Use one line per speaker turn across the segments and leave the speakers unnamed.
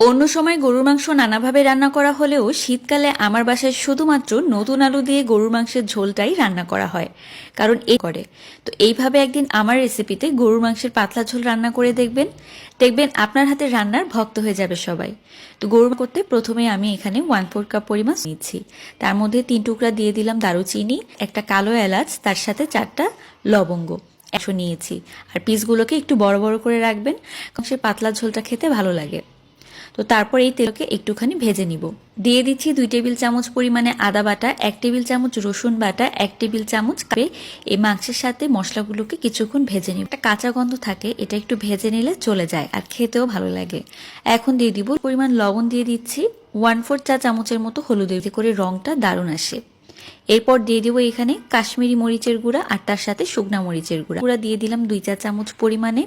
অন্য সময় গরুর মাংস নানাভাবে রান্না করা হলেও শীতকালে আমার বাসায় শুধুমাত্র নতুন আলু দিয়ে গরুর মাংসের ঝোলটাই রান্না করা হয়, কারণ এ করে। তো এইভাবে একদিন আমার রেসিপিতে গরুর মাংসের পাতলা ঝোল রান্না করে দেখবেন। দেখবেন আপনার হাতের রান্নার ভক্ত হয়ে যাবে সবাই। তো গরুর করতে প্রথমে আমি এখানে ওয়ান ফোর কাপ পরিমাণ নিচ্ছি। তার মধ্যে তিন টুকরা দিয়ে দিলাম দারুচিনি, একটা কালো এলাচ, তার সাথে চারটা লবঙ্গ। একশো নিয়েছি। আর পিসগুলোকে একটু বড় বড় করে রাখবেন। সে পাতলা ঝোলটা খেতে ভালো লাগে। তো তারপর এই তেলকে একটুখানি ভেজে নিব। দিয়ে দিচ্ছি দুই টেবিল চামচ পরিমাণে আদা বাটা, এক টেবিল চামচ রসুন বাটা, এক টেবিল চামচ কাপে এই মাংসের সাথে মশলাগুলোকে কিছুক্ষণ ভেজে নিব। একটা কাঁচা গন্ধ থাকে, এটা একটু ভেজে নিলে চলে যায় আর খেতেও ভালো লাগে। এখন দিয়ে দিব পরিমাণ লবণ দিয়ে দিচ্ছি ওয়ান ফোর চা চামচের মতো হলুদ এতে করে রংটা দারুণ আসে। এরপর দিয়ে দিব এখানে কাশ্মীরি মরিচের গুঁড়া আর তার সাথে শুকনা মরিচের গুঁড়া। গুঁড়া দিয়ে দিলাম দুই চা চামচ পরিমাণে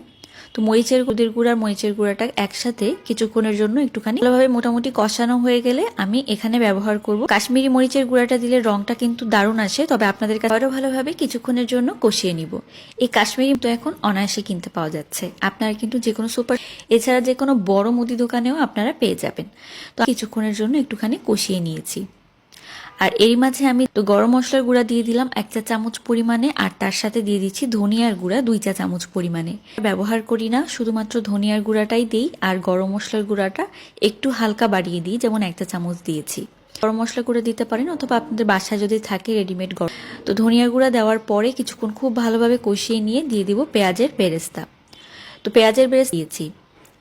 তো মরিচের গুদের গুঁড়ার মরিচের গুঁড়াটা একসাথে কিছুক্ষণের জন্য একটুখানি ভালোভাবে মোটামুটি কষানো হয়ে গেলে আমি এখানে ব্যবহার করব কাশ্মীরি মরিচের গুঁড়াটা দিলে রংটা কিন্তু দারুণ আসে। তবে আপনাদের কাছে আরও ভালোভাবে কিছুক্ষণের জন্য কষিয়ে নিব। এই কাশ্মীরি তো এখন অনায়াসে কিনতে পাওয়া যাচ্ছে। আপনারা কিন্তু যে কোনো সুপার এছাড়া যে কোনো বড় মুদি দোকানেও আপনারা পেয়ে যাবেন। তো কিছুক্ষণের জন্য একটুখানি কষিয়ে নিয়েছি। আর এর মাঝে আমি তো গরম মশলার গুঁড়া দিয়ে দিলাম এক চা চামচ পরিমাণে, আর তার সাথে দিয়ে দিচ্ছি ধনিয়ার গুঁড়া দুই চা চামচ পরিমাণে। ব্যবহার করি না, শুধুমাত্র ধনিয়ার গুঁড়াটাই দিই, আর গরম মশলার গুঁড়াটা একটু হালকা বাড়িয়ে দিই, যেমন এক চা চামচ দিয়েছি। গরম মশলা গুঁড়া দিতে পারেন অথবা আপনাদের বাসায় যদি থাকে রেডিমেড গরম। তো ধনিয়ার গুঁড়া দেওয়ার পরে কিছুক্ষণ খুব ভালোভাবে কষিয়ে নিয়ে দিয়ে দিব পেঁয়াজের বেরেস্তা। তো পেঁয়াজের বেরেস্তা দিয়েছি।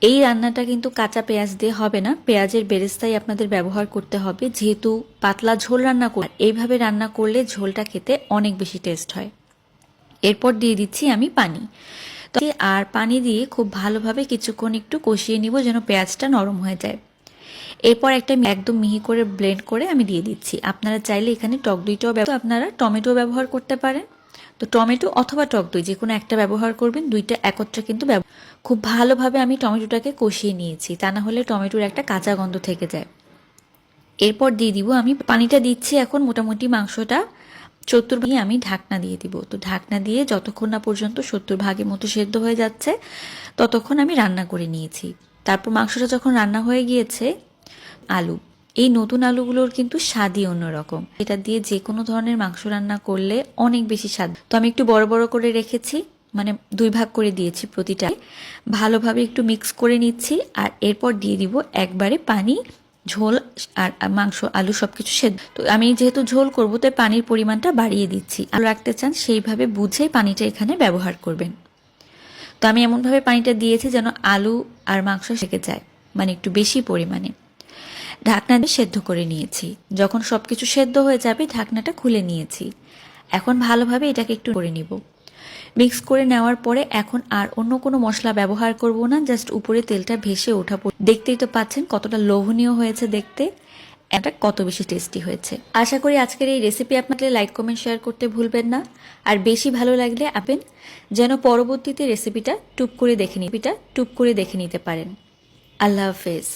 এই রান্নাটা কিন্তু কাঁচা পেঁয়াজ দিয়ে হবে না। পেঁয়াজের বেরেস্তাই আপনাদের ব্যবহার করতে হবে। যেহেতু পাতলা ঝোল রান্না করে এইভাবে রান্না করলে ঝোলটা খেতে অনেক বেশি টেস্ট হয়। এরপর দিয়ে দিচ্ছি আমি পানি। আর পানি দিয়ে খুব ভালোভাবে কিছুক্ষণ একটু কষিয়ে নিব যেন পেঁয়াজটা নরম হয়ে যায়। এরপর একটা একদম মিহি করে ব্লেন্ড করে আমি দিয়ে দিচ্ছি। আপনারা চাইলে এখানে টক দইটাও আপনারা টমেটো ব্যবহার করতে পারেন। তো টমেটো অথবা টক দই, যে কোনো একটা ব্যবহার করবেন, দুইটা একত্রে কিন্তু খুব ভালোভাবে আমি টমেটোটাকে কষিয়ে নিয়েছি, তা না হলে টমেটোর একটা কাঁচা গন্ধ থেকে যায়। এরপর দিয়ে দিব আমি, পানিটা দিচ্ছি এখন মোটামুটি মাংসটা সত্তর ভাগে আমি ঢাকনা দিয়ে দিব। তো ঢাকনা দিয়ে যতক্ষণ না পর্যন্ত সত্তর ভাগের মতো সেদ্ধ হয়ে যাচ্ছে, ততক্ষণ আমি রান্না করে নিয়েছি। তারপর মাংসটা যখন রান্না হয়ে গিয়েছে, আলু। এই নতুন আলুগুলোর কিন্তু স্বাদই অন্যরকম। এটা দিয়ে যে কোনো ধরনের মাংস রান্না করলে অনেক বেশি স্বাদ। তো আমি একটু বড় বড় করে রেখেছি মানে দুই ভাগ করে দিয়েছি প্রতিটা। ভালোভাবে একটু মিক্স করে নিচ্ছি আর এরপর দিয়ে দিব একবারে পানি, ঝোল আর মাংস, আলু সব কিছু সেদ্ধ। তো আমি যেহেতু ঝোল করব, তাই পানির পরিমাণটা বাড়িয়ে দিচ্ছি। আলু রাখতে চান সেইভাবে বুঝেই পানিটা এখানে ব্যবহার করবেন। তো আমি এমনভাবে পানিটা দিয়েছি যেন আলু আর মাংস সেকে যায় মানে একটু বেশি পরিমাণে। ঢাকনা দিয়ে সেদ্ধ করে নিয়েছি। যখন সব কিছু সেদ্ধ হয়ে যাবে, ঢাকনাটা খুলে নিয়েছি। এখন ভালোভাবে এটাকে একটু করে নিব। মিক্স করে নেওয়ার পরে এখন আর অন্য কোনো মশলা ব্যবহার করব না, জাস্ট উপরে তেলটা ভেসে ওঠা দেখতেই তো পাচ্ছেন কতটা লোভনীয় হয়েছে দেখতে। এটা কত বেশি টেস্টি হয়েছে। আশা করি আজকের এই রেসিপি আপনাকে লাইক কমেন্ট শেয়ার করতে ভুলবেন না। আর বেশি ভালো লাগলে আপেন যেন পরবর্তীতে রেসিপিটা টুপ করে দেখে নিপিটা টুপ করে দেখে নিতে পারেন। আল্লাহ হাফেজ।